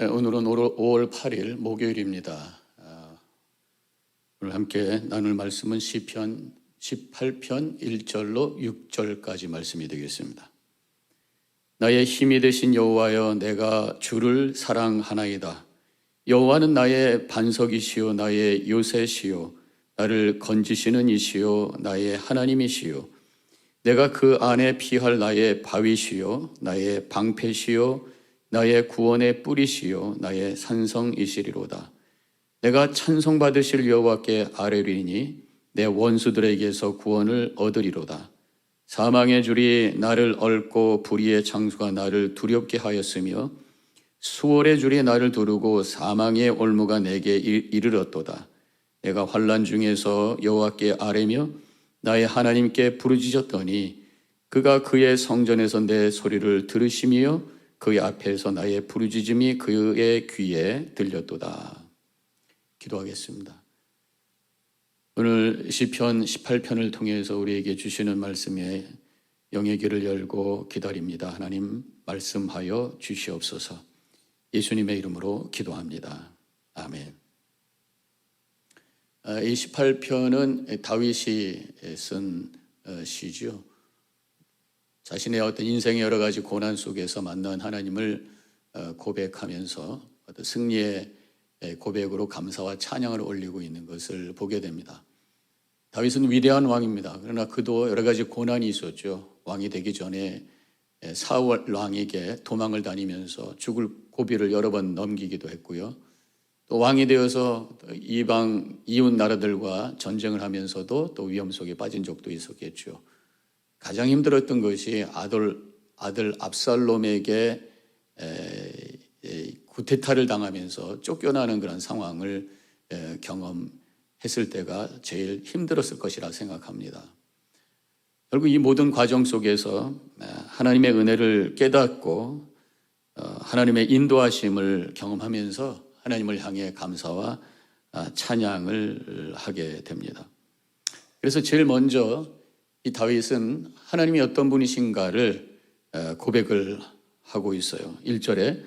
네, 오늘은 5월 8일 목요일입니다. 아, 오늘 함께 나눌 말씀은 시편 18편 1절로 6절까지 말씀이 되겠습니다. 나의 힘이 되신 여호와여 내가 주를 사랑하나이다. 여호와는 나의 반석이시요 나의 요새시요 나를 건지시는 이시요 나의 하나님이시요 내가 그 안에 피할 나의 바위시요 나의 방패시요 나의 구원의 뿌리시요 나의 산성이시리로다. 내가 찬송 받으실 여호와께 아뢰리니 내 원수들에게서 구원을 얻으리로다. 사망의 줄이 나를 얽고 불의의 장수가 나를 두렵게 하였으며 수월의 줄이 나를 두르고 사망의 올무가 내게 이르렀도다. 내가 환란 중에서 여호와께 아뢰며 나의 하나님께 부르짖었더니 그가 그의 성전에서 내 소리를 들으시며 그의 앞에서 나의 부르짖음이 그의 귀에 들렸도다. 기도하겠습니다. 오늘 시편 18편을 통해서 우리에게 주시는 말씀에 영의 길을 열고 기다립니다. 하나님 말씀하여 주시옵소서. 예수님의 이름으로 기도합니다. 아멘. 아, 이 18편은 다윗이 쓴 어, 시죠. 자신의 어떤 인생의 여러 가지 고난 속에서 만난 하나님을 어, 고백하면서 어떤 승리의 고백으로 감사와 찬양을 올리고 있는 것을 보게 됩니다. 다윗은 위대한 왕입니다. 그러나 그도 여러 가지 고난이 있었죠. 왕이 되기 전에 사울 왕에게 도망을 다니면서 죽을 고비를 여러 번 넘기기도 했고요. 또 왕이 되어서 이방 이웃 나라들과 전쟁을 하면서도 또 위험 속에 빠진 적도 있었겠죠. 가장 힘들었던 것이 아들 아들 압살롬에게 구테타를 당하면서 쫓겨나는 그런 상황을 경험했을 때가 제일 힘들었을 것이라 생각합니다. 결국 이 모든 과정 속에서 하나님의 은혜를 깨닫고 어, 하나님의 인도하심을 경험하면서 하나님을 향해 감사와 아, 찬양을 하게 됩니다. 그래서 제일 먼저 이 다윗은 하나님이 어떤 분이신가를 고백을 하고 있어요. 1절에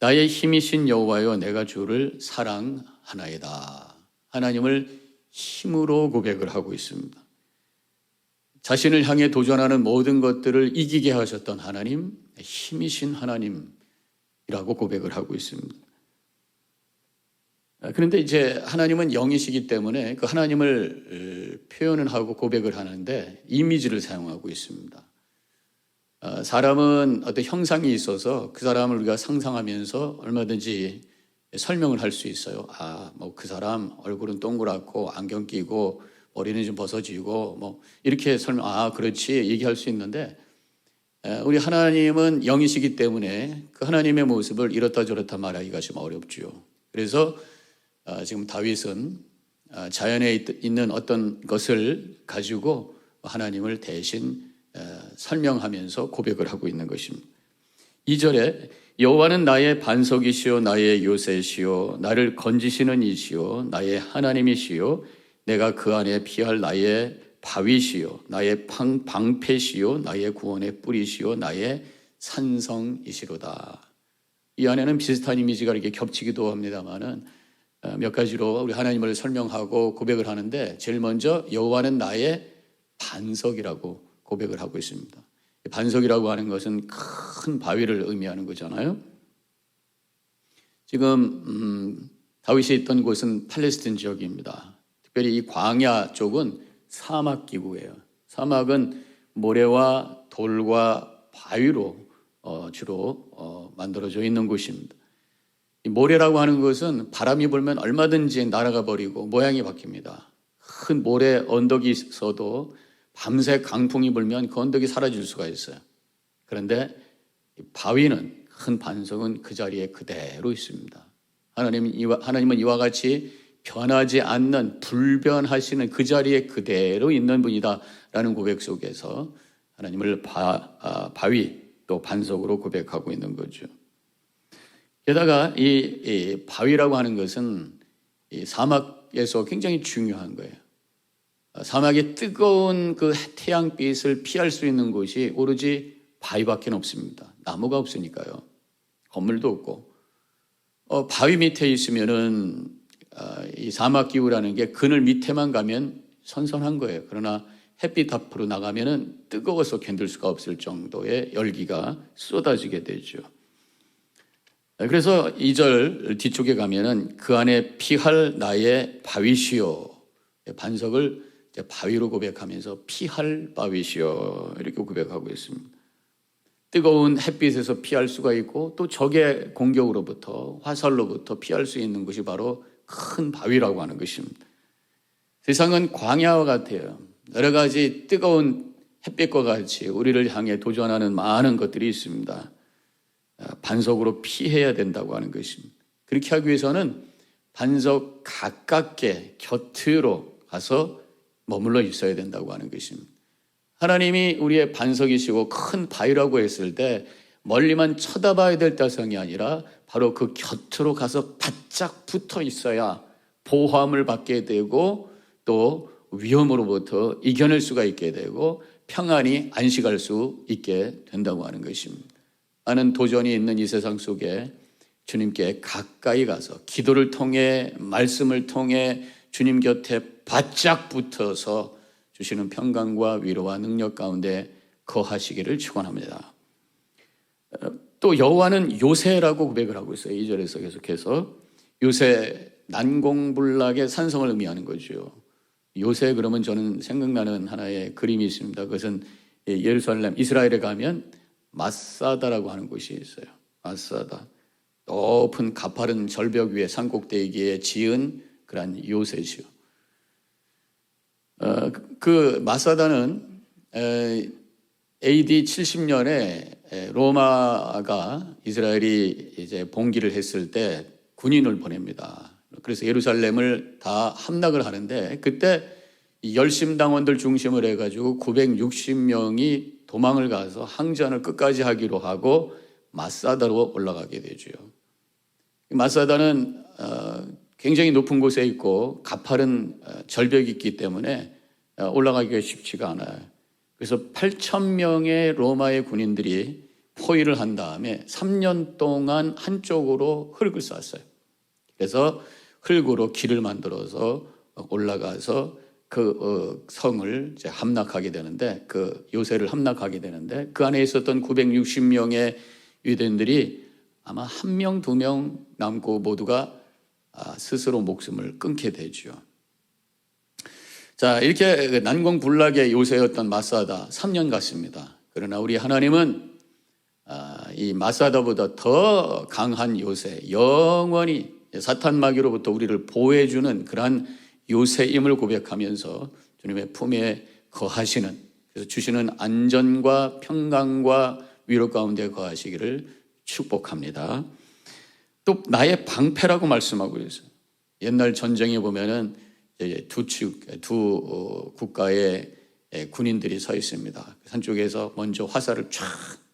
나의 힘이신 여호와여 내가 주를 사랑하나이다. 하나님을 힘으로 고백을 하고 있습니다. 자신을 향해 도전하는 모든 것들을 이기게 하셨던 하나님, 힘이신 하나님이라고 고백을 하고 있습니다. 그런데 이제 하나님은 영이시기 때문에 그 하나님을 표현을 하고 고백을 하는데 이미지를 사용하고 있습니다. 어, 사람은 어떤 형상이 있어서 그 사람을 우리가 상상하면서 얼마든지 설명을 할 수 있어요. 아, 뭐 그 사람 얼굴은 동그랗고 안경 끼고 머리는 좀 벗어지고 뭐 이렇게 설명, 아, 그렇지 얘기할 수 있는데 우리 하나님은 영이시기 때문에 그 하나님의 모습을 이렇다 저렇다 말하기가 좀 어렵죠. 그래서 어, 지금 다윗은 어, 자연에 있는 어떤 것을 가지고 하나님을 대신 어, 설명하면서 고백을 하고 있는 것입니다. 2절에 여호와는 나의 반석이시요 나의 요새시요 나를 건지시는 이시요 나의 하나님이시요 내가 그 안에 피할 나의 바위시요 나의 방, 방패시요 나의 구원의 뿌리시요 나의 산성이시로다. 이 안에는 비슷한 이미지가 이렇게 겹치기도 합니다만은 어, 몇 가지로 우리 하나님을 설명하고 고백을 하는데 제일 먼저 여호와는 나의 반석이라고 고백을 하고 있습니다. 반석이라고 하는 것은 큰 바위를 의미하는 거잖아요. 지금 음, 다윗이 있던 곳은 팔레스틴 지역입니다. 특별히 이 광야 쪽은 사막 기구예요. 사막은 모래와 돌과 바위로 어, 주로 어, 만들어져 있는 곳입니다. 모래라고 하는 것은 바람이 불면 얼마든지 날아가 버리고 모양이 바뀝니다. 큰 모래 언덕이 있어도 밤새 강풍이 불면 그 언덕이 사라질 수가 있어요. 그런데 바위는 큰 반석은 그 자리에 그대로 있습니다. 하나님 하나님은 이와 같이 변하지 않는 불변하시는 그 자리에 그대로 있는 분이다라는 고백 속에서 하나님을 바, 아, 바위 또 반석으로 고백하고 있는 거죠. 게다가 이, 이 바위라고 하는 것은 이 사막에서 굉장히 중요한 거예요. 사막의 뜨거운 그 태양빛을 피할 수 있는 곳이 오로지 바위밖에 없습니다. 나무가 없으니까요. 건물도 없고. 어, 바위 밑에 있으면은 아, 이 사막 기후라는 게 그늘 밑에만 가면 선선한 거예요. 그러나 햇빛 앞으로 나가면은 뜨거워서 견딜 수가 없을 정도의 열기가 쏟아지게 되죠. 그래서 2절 뒤쪽에 가면은 그 안에 피할 나의 바위시여 반석을 이제 바위로 고백하면서 피할 바위시여 이렇게 고백하고 있습니다. 뜨거운 햇빛에서 피할 수가 있고 또 적의 공격으로부터 화살로부터 피할 수 있는 것이 바로 큰 바위라고 하는 것입니다. 세상은 광야와 같아요. 여러 가지 뜨거운 햇빛과 같이 우리를 향해 도전하는 많은 것들이 있습니다. 반석으로 피해야 된다고 하는 것입니다. 그렇게 하기 위해서는 반석 가깝게 곁으로 가서 머물러 있어야 된다고 하는 것입니다. 하나님이 우리의 반석이시고 큰 바위라고 했을 때 멀리만 쳐다봐야 될 대상이 아니라 바로 그 곁으로 가서 바짝 붙어 있어야 보호함을 받게 되고 또 위험으로부터 이겨낼 수가 있게 되고 평안히 안식할 수 있게 된다고 하는 것입니다. 많은 도전이 있는 이 세상 속에 주님께 가까이 가서 기도를 통해 말씀을 통해 주님 곁에 바짝 붙어서 주시는 평강과 위로와 능력 가운데 거하시기를 축원합니다. 또 여호와는 요새라고 고백을 하고 있어요. 2절에서 계속해서 요새 난공불락의 산성을 의미하는 거죠. 요새 그러면 저는 생각나는 하나의 그림이 있습니다. 그것은 예루살렘 이스라엘에 가면 마사다라고 하는 곳이 있어요. 마사다. 높은 가파른 절벽 위에 산꼭대기에 지은 그러한 요새시요. 어, 그 마사다는 AD 70년에 로마가 이스라엘이 이제 봉기를 했을 때 군인을 보냅니다. 그래서 예루살렘을 다 함락을 하는데 그때 열심당원들 중심을 해가지고 960명이 도망을 가서 항전을 끝까지 하기로 하고 마사다로 올라가게 되죠. 마사다는 어, 굉장히 높은 곳에 있고 가파른 어, 절벽이 있기 때문에 어, 올라가기가 쉽지가 않아요. 그래서 8천 명의 로마의 군인들이 포위를 한 다음에 3년 동안 한쪽으로 흙을 쌌어요. 그래서 흙으로 길을 만들어서 올라가서 그 성을 이제 함락하게 되는데 그 요새를 함락하게 되는데 그 안에 있었던 960명의 유대인들이 아마 한 명, 두 명 남고 모두가 아, 스스로 목숨을 끊게 되죠. 자, 이렇게 그 난공불락의 요새였던 마사다 3년 갔습니다. 그러나 우리 하나님은 아, 이 마사다보다 더 강한 요새, 영원히 사탄 마귀로부터 우리를 보호해주는 그러한 요새임을 고백하면서 주님의 품에 거하시는 그래서 주시는 안전과 평강과 위로 가운데 거하시기를 축복합니다. 또 나의 방패라고 말씀하고 있어요. 옛날 전쟁에 보면은 두 축, 두 어, 국가의 군인들이 서 있습니다. 한쪽에서 먼저 화살을 쫙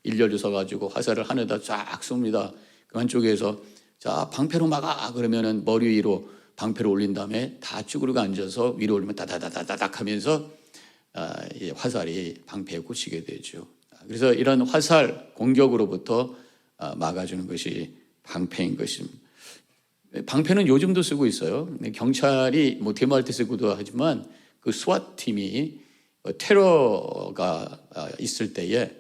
일렬로 가지고 화살을 하늘에다 쫙 쏩니다. 그 한쪽에서 자 방패로 막아 그러면은 머리 위로 방패를 올린 다음에 다 쭈그리고 앉아서 위로 올리면 다다다다닥 하면서 아, 화살이 방패에 꽂히게 되죠. 그래서 이런 화살 공격으로부터 아, 막아주는 것이 방패인 것입니다. 방패는 요즘도 쓰고 있어요. 경찰이 뭐 데모할 때 쓰기도 하지만 그 스왓 팀이 테러가 아, 있을 때에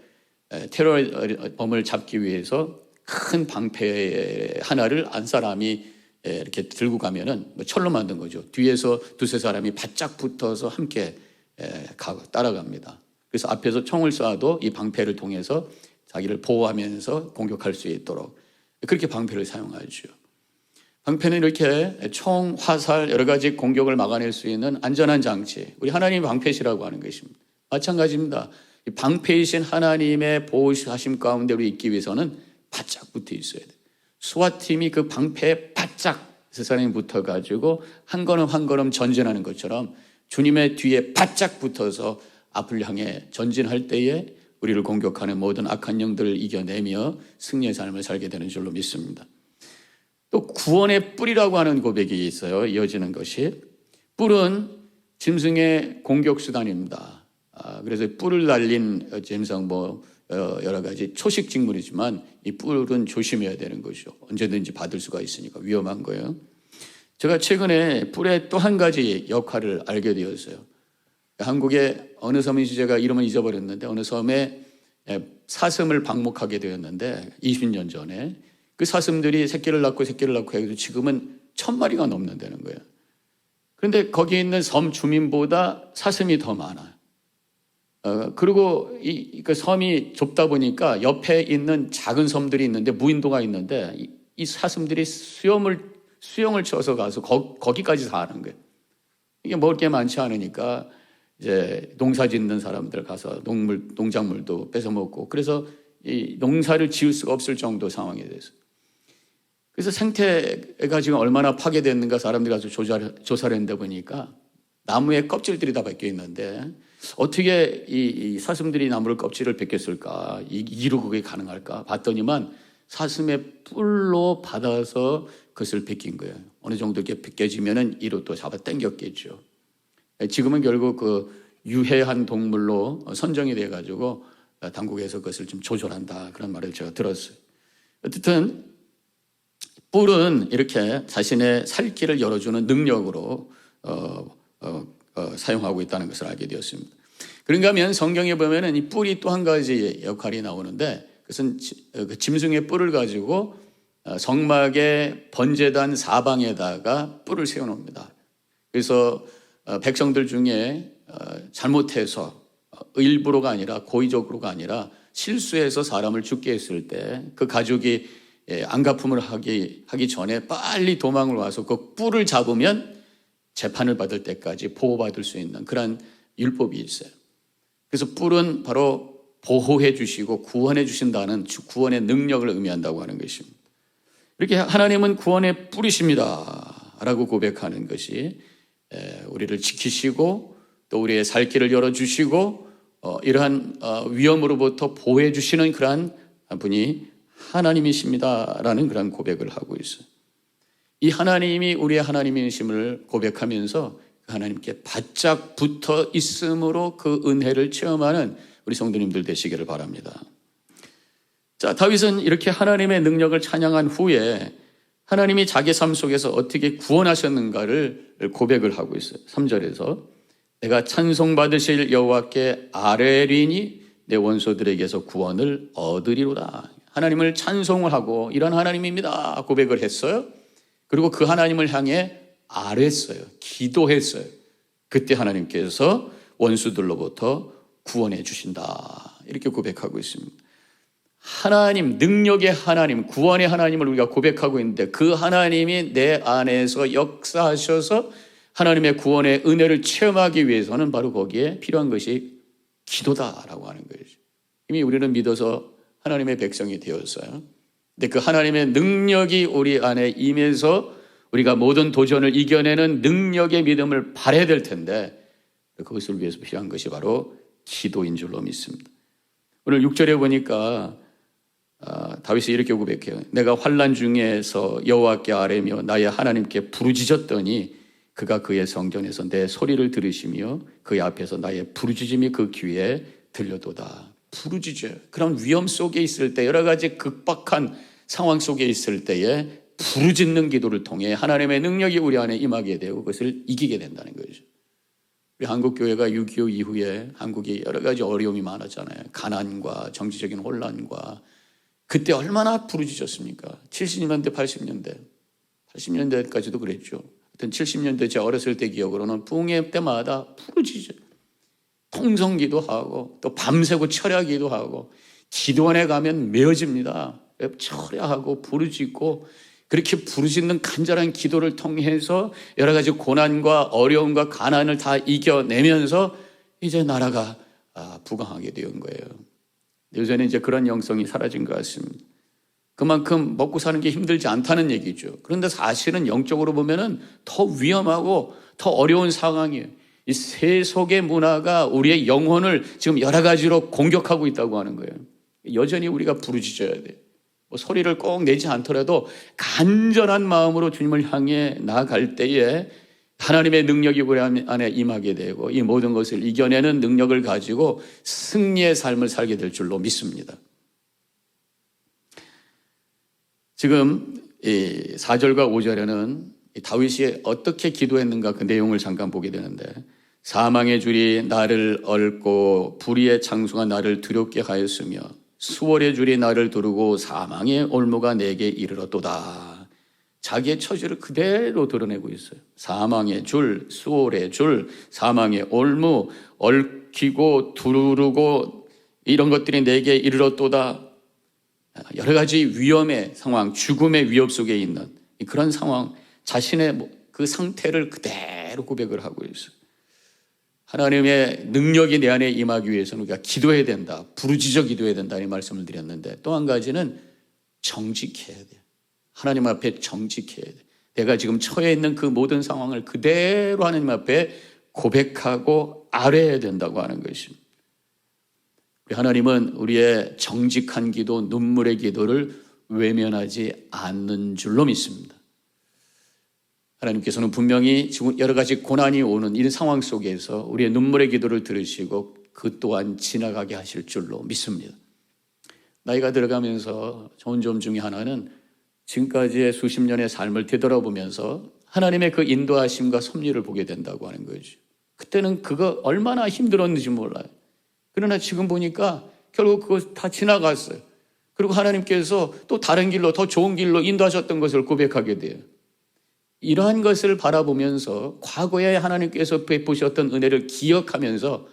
테러범을 잡기 위해서 큰 방패 하나를 안 사람이 이렇게 들고 가면은 뭐 철로 만든 거죠. 뒤에서 두세 사람이 바짝 붙어서 함께 따라갑니다. 그래서 앞에서 총을 쏴도 이 방패를 통해서 자기를 보호하면서 공격할 수 있도록 그렇게 방패를 사용하죠. 방패는 이렇게 총, 화살, 여러 가지 공격을 막아낼 수 있는 안전한 장치. 우리 하나님의 방패시라고 하는 것입니다. 마찬가지입니다. 방패이신 하나님의 보호하심 가운데 우리 있기 위해서는 바짝 붙어 있어야 돼. 수화팀이 그 방패에 바짝 세상에 붙어가지고 한 걸음 한 걸음 전진하는 것처럼 주님의 뒤에 바짝 붙어서 앞을 향해 전진할 때에 우리를 공격하는 모든 악한 영들을 이겨내며 승리의 삶을 살게 되는 줄로 믿습니다. 또 구원의 뿔이라고 하는 고백이 있어요. 이어지는 것이 뿔은 짐승의 공격 수단입니다. 아, 그래서 뿔을 달린 짐승 뭐 어, 여러 가지 초식 식물이지만 이 뿔은 조심해야 되는 것이죠. 언제든지 받을 수가 있으니까 위험한 거예요. 제가 최근에 뿔의 또 한 가지 역할을 알게 되었어요. 한국의 어느 섬인지 제가 이름을 잊어버렸는데 어느 섬에 예, 사슴을 방목하게 되었는데 20년 전에 그 사슴들이 새끼를 낳고 새끼를 낳고 해서 지금은 천 마리가 넘는다는 거예요. 그런데 거기 있는 섬 주민보다 사슴이 더 많아요. 어, 그리고 이, 그 섬이 좁다 보니까 옆에 있는 작은 섬들이 있는데 무인도가 있는데 이, 이 사슴들이 수염을 수영을 쳐서 가서 거, 거기까지 사는 거예요. 이게 먹을 게 많지 않으니까 이제 농사 짓는 사람들 가서 농물 농작물도 뺏어 먹고 그래서 이 농사를 지을 수가 없을 정도 상황이 됐어요. 그래서 생태가 지금 얼마나 파괴됐는가 사람들이 가서 조사를, 조사를 했는데 보니까 나무의 껍질들이 다 벗겨 있는데 어떻게 이, 이 사슴들이 나무를 껍질을 벗겼을까? 이, 이로 그게 가능할까? 봤더니만 사슴의 뿔로 받아서 그것을 벗긴 거예요. 어느 정도 이렇게 벗겨지면은 이로 또 잡아 당겼겠죠. 지금은 결국 그 유해한 동물로 선정이 돼 가지고 당국에서 그것을 좀 조절한다 그런 말을 제가 들었어요. 어쨌든 뿔은 이렇게 자신의 살 길을 열어주는 능력으로 어, 어, 어, 사용하고 있다는 것을 알게 되었습니다. 그런가 하면 성경에 보면은 이 뿔이 또 한 가지 역할이 나오는데 그것은 지- 어, 그 짐승의 뿔을 가지고 어, 성막의 번제단 사방에다가 뿔을 세워놓습니다. 그래서 어, 백성들 중에 어, 잘못해서 어, 일부러가 아니라 고의적으로가 아니라 실수해서 사람을 죽게 했을 때 그 가족이 예, 안가품을 하기 하기 전에 빨리 도망을 와서 그 뿔을 잡으면 재판을 받을 때까지 보호받을 수 있는 그런 율법이 있어요. 그래서 뿔은 바로 보호해 주시고 구원해 주신다는 구원의 능력을 의미한다고 하는 것입니다. 이렇게 하나님은 구원의 뿔이십니다 라고 고백하는 것이 에, 우리를 지키시고 또 우리의 살 길을 열어 주시고 어, 이러한 어, 위험으로부터 보호해 주시는 그러한 분이 하나님이십니다라는 그런 고백을 하고 있어요. 이 하나님이 우리의 하나님이심을 고백하면서 그 하나님께 바짝 붙어 있음으로 그 은혜를 체험하는 우리 성도님들 되시기를 바랍니다. 자, 다윗은 이렇게 하나님의 능력을 찬양한 후에 하나님이 자기 삶 속에서 어떻게 구원하셨는가를 고백을 하고 있어요. 3절에서 내가 찬송받으실 여호와께 아뢰리니 내 원소들에게서 구원을 얻으리로다. 하나님을 찬송을 하고 이런 하나님입니다. 고백을 했어요. 그리고 그 하나님을 향해 아뢰었어요. 기도했어요. 그때 하나님께서 원수들로부터 구원해 주신다. 이렇게 고백하고 있습니다. 하나님, 능력의 하나님, 구원의 하나님을 우리가 고백하고 있는데 그 하나님이 내 안에서 역사하셔서 하나님의 구원의 은혜를 체험하기 위해서는 바로 거기에 필요한 것이 기도다라고 하는 거죠. 이미 우리는 믿어서 하나님의 백성이 되었어요. 근데 그 하나님의 능력이 우리 안에 임해서 우리가 모든 도전을 이겨내는 능력의 믿음을 발해야 될 텐데 그것을 위해서 필요한 것이 바로 기도인 줄로 믿습니다. 오늘 6절에 보니까 아, 다윗이 이렇게 고백해요. 내가 환란 중에서 여호와께 아뢰며 나의 하나님께 부르짖었더니 그가 그의 성전에서 내 소리를 들으시며 그의 앞에서 나의 부르짖음이 그 귀에 들려도다. 부르짖어요. 그런 위험 속에 있을 때 여러 가지 극박한 상황 속에 있을 때에 부르짖는 기도를 통해 하나님의 능력이 우리 안에 임하게 되고 그것을 이기게 된다는 거죠. 우리 한국 교회가 6.25 이후에 한국이 여러 가지 어려움이 많았잖아요. 가난과 정치적인 혼란과 그때 얼마나 부르짖었습니까? 70년대, 80년대, 80년대까지도 그랬죠. 하여튼 70년대 제 어렸을 때 기억으로는 붕해 때마다 부르짖어요. 통성기도 하고 또 밤새고 철야기도 하고 기도원에 가면 메어집니다. 철야하고 부르짖고 그렇게 부르짖는 간절한 기도를 통해서 여러 가지 고난과 어려움과 가난을 다 이겨내면서 이제 나라가 아, 부강하게 된 거예요. 요새는 이제 그런 영성이 사라진 것 같습니다. 그만큼 먹고 사는 게 힘들지 않다는 얘기죠. 그런데 사실은 영적으로 보면은 더 위험하고 더 어려운 상황이에요. 이 세속의 문화가 우리의 영혼을 지금 여러 가지로 공격하고 있다고 하는 거예요. 여전히 우리가 부르짖어야 돼. 뭐 소리를 꼭 내지 않더라도 간절한 마음으로 주님을 향해 나아갈 때에 하나님의 능력이 우리 안에 임하게 되고 이 모든 것을 이겨내는 능력을 가지고 승리의 삶을 살게 될 줄로 믿습니다. 지금 이 4절과 5절에는 다윗이 어떻게 기도했는가 그 내용을 잠깐 보게 되는데 사망의 줄이 나를 얽고 불의의 창수가 나를 두렵게 하였으며 수월의 줄이 나를 두르고 사망의 올무가 내게 이르렀도다. 자기의 처지를 그대로 드러내고 있어요. 사망의 줄, 수월의 줄, 사망의 올무, 얽히고 두르고 이런 것들이 내게 이르렀도다. 여러 가지 위험의 상황, 죽음의 위협 속에 있는 그런 상황, 자신의 그 상태를 그대로 고백을 하고 있어요. 하나님의 능력이 내 안에 임하기 위해서는 우리가 기도해야 된다. 부르짖어 기도해야 된다. 이 말씀을 드렸는데 또 한 가지는 정직해야 돼. 하나님 앞에 정직해야 돼. 내가 지금 처해 있는 그 모든 상황을 그대로 하나님 앞에 고백하고 아뢰야 된다고 하는 것입니다. 우리 하나님은 우리의 정직한 기도, 눈물의 기도를 외면하지 않는 줄로 믿습니다. 하나님께서는 분명히 지금 여러 가지 고난이 오는 이런 상황 속에서 우리의 눈물의 기도를 들으시고 그 또한 지나가게 하실 줄로 믿습니다. 나이가 들어가면서 좋은 점 중에 하나는 지금까지의 수십 년의 삶을 되돌아보면서 하나님의 그 인도하심과 섭리를 보게 된다고 하는 거죠. 그때는 그거 얼마나 힘들었는지 몰라요. 그러나 지금 보니까 결국 그거 다 지나갔어요. 그리고 하나님께서 또 다른 길로 더 좋은 길로 인도하셨던 것을 고백하게 돼요. 이러한 것을 바라보면서 과거에 하나님께서 베푸셨던 은혜를 기억하면서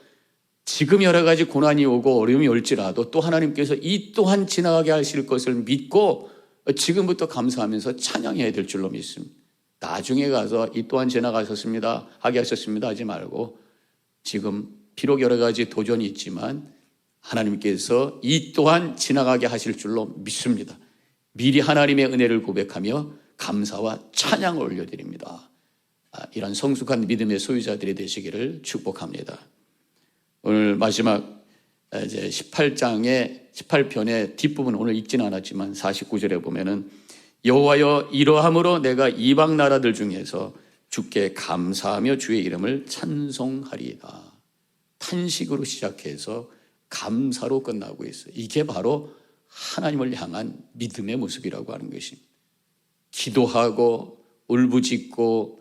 지금 여러 가지 고난이 오고 어려움이 올지라도 또 하나님께서 이 또한 지나가게 하실 것을 믿고 지금부터 감사하면서 찬양해야 될 줄로 믿습니다. 나중에 가서 이 또한 지나가셨습니다. 하게 하셨습니다. 하지 말고 지금 비록 여러 가지 도전이 있지만 하나님께서 이 또한 지나가게 하실 줄로 믿습니다. 미리 하나님의 은혜를 고백하며 감사와 찬양을 올려드립니다. 아, 이런 성숙한 믿음의 소유자들이 되시기를 축복합니다. 오늘 마지막 이제 18장의 18편의 뒷부분 오늘 읽지는 않았지만 49절에 보면은 여호와여 이러함으로 내가 이방 나라들 중에서 주께 감사하며 주의 이름을 찬송하리이다. 탄식으로 시작해서 감사로 끝나고 있어요. 이게 바로 하나님을 향한 믿음의 모습이라고 하는 것입니다. 기도하고 울부짖고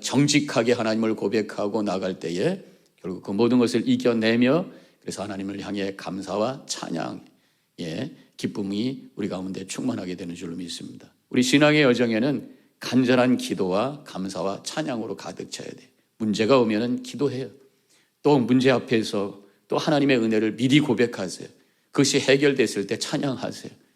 정직하게 하나님을 고백하고 나갈 때에 결국 그 모든 것을 이겨내며 그래서 하나님을 향해 감사와 찬양의 기쁨이 우리 가운데 충만하게 되는 줄로 믿습니다. 우리 신앙의 여정에는 간절한 기도와 감사와 찬양으로 가득 차야 돼. 문제가 오면은 기도해요. 또 문제 앞에서 또 하나님의 은혜를 미리 고백하세요. 그것이 해결됐을 때 찬양하세요.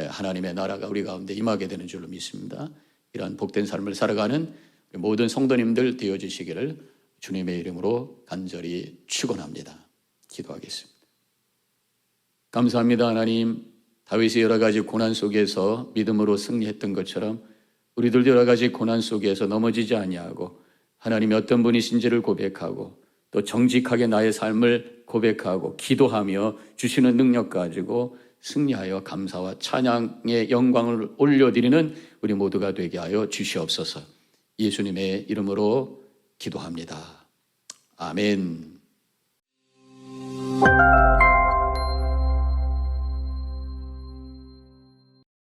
예, 하나님의 나라가 우리 가운데 임하게 되는 줄로 믿습니다. 이러한 복된 삶을 살아가는 모든 성도님들 되어주시기를 주님의 이름으로 간절히 축원합니다. 기도하겠습니다. 감사합니다, 하나님. 다윗이 여러 가지 고난 속에서 믿음으로 승리했던 것처럼 우리들도 여러 가지 고난 속에서 넘어지지 아니하고 하나님이 어떤 분이신지를 고백하고 또 정직하게 나의 삶을 고백하고 기도하며 주시는 능력 가지고 승리하여 감사와 찬양의 영광을 올려드리는 우리 모두가 되게 하여 주시옵소서. 예수님의 이름으로 기도합니다. 아멘.